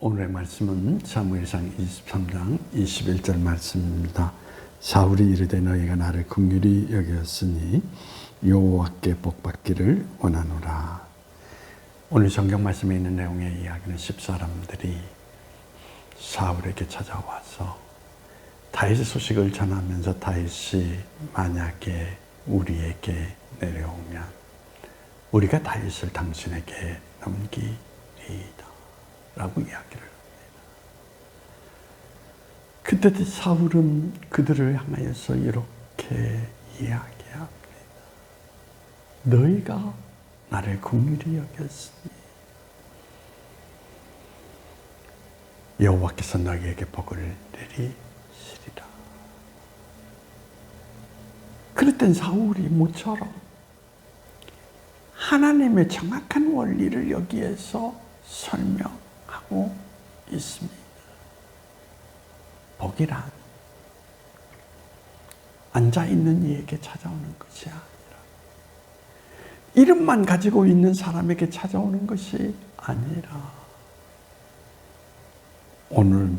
오늘의 말씀은 사무엘상 23장 21절 말씀입니다. 사울이 이르되 너희가 나를 긍휼히 여겼으니 여호와께 복받기를 원하노라. 오늘 성경 말씀에 있는 내용의 이야기는 십 사람들이 사울에게 찾아와서 다윗의 소식을 전하면서 다윗이 만약에 우리에게 내려오면 우리가 다윗을 당신에게 넘기리이다. 라고 이야기를 합니다. 그때 사울은 그들을 향하여서 이렇게 이야기합니다. 너희가 나를 긍휼히 여겼으니 여호와께서 너희에게 복을 내리시리라. 그랬던 사울이 모처럼 하나님의 정확한 원리를 여기에서 설명 하고 있습니다. 복이란 앉아 있는 이에게 찾아오는 것이 아니라 이름만 가지고 있는 사람에게 찾아오는 것이 아니라 오늘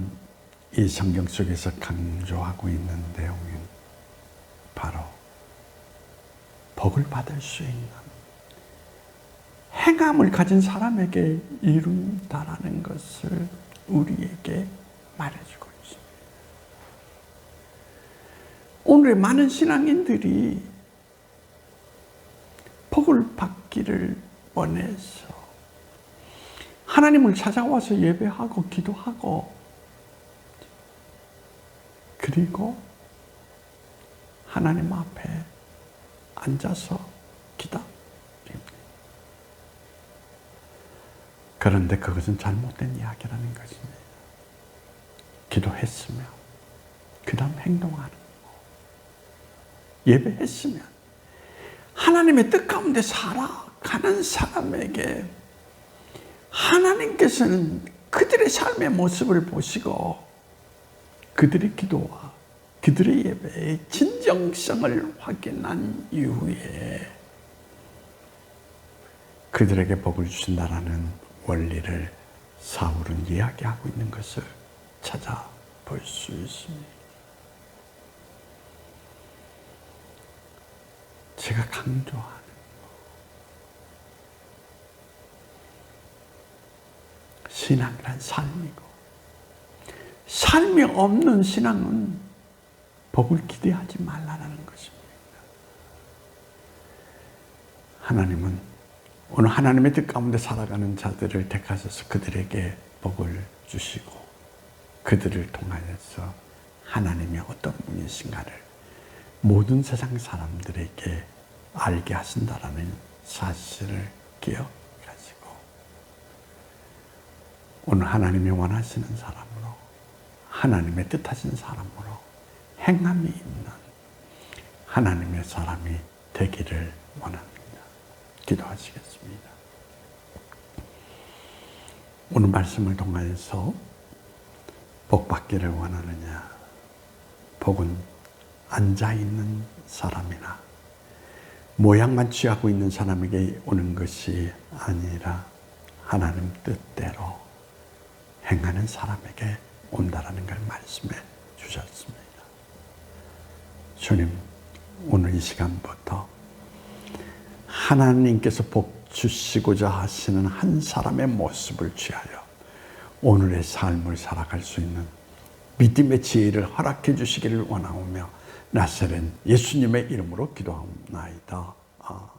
이 성경 속에서 강조하고 있는 내용은 바로 복을 받을 수 있는 행함을 가진 사람에게 이룬다라는 것을 우리에게 말해주고 있습니다. 오늘의 많은 신앙인들이 복을 받기를 원해서 하나님을 찾아와서 예배하고 기도하고 그리고 하나님 앞에 앉아서 기도합니다. 그런데 그것은 잘못된 이야기라는 것입니다. 기도했으면 그 다음 행동하는 거. 예배했으면 하나님의 뜻 가운데 살아가는 사람에게 하나님께서는 그들의 삶의 모습을 보시고 그들의 기도와 그들의 예배의 진정성을 확인한 이후에 그들에게 복을 주신다라는 원리를 사울은 이야기하고 있는 것을 찾아볼 수 있습니다. 제가 강조하는 신앙이란 삶이고 삶이 없는 신앙은 복을 기대하지 말라는 것입니다. 하나님은 오늘 하나님의 뜻 가운데 살아가는 자들을 택하셔서 그들에게 복을 주시고 그들을 통하여서 하나님이 어떤 분이신가를 모든 세상 사람들에게 알게 하신다라는 사실을 기억하시고 오늘 하나님이 원하시는 사람으로 하나님의 뜻하신 사람으로 행함이 있는 하나님의 사람이 되기를 원합니다. 기도하시겠습니다. 오늘 말씀을 통하여서 복 받기를 원하느냐? 복은 앉아 있는 사람이나 모양만 취하고 있는 사람에게 오는 것이 아니라 하나님 뜻대로 행하는 사람에게 온다라는 걸 말씀해 주셨습니다. 주님, 오늘 이 시간부터 하나님께서 복 주시고자 하시는 한 사람의 모습을 취하여 오늘의 삶을 살아갈 수 있는 믿음의 지혜를 허락해 주시기를 원하오며 나사렛 예수님의 이름으로 기도하옵나이다. 아.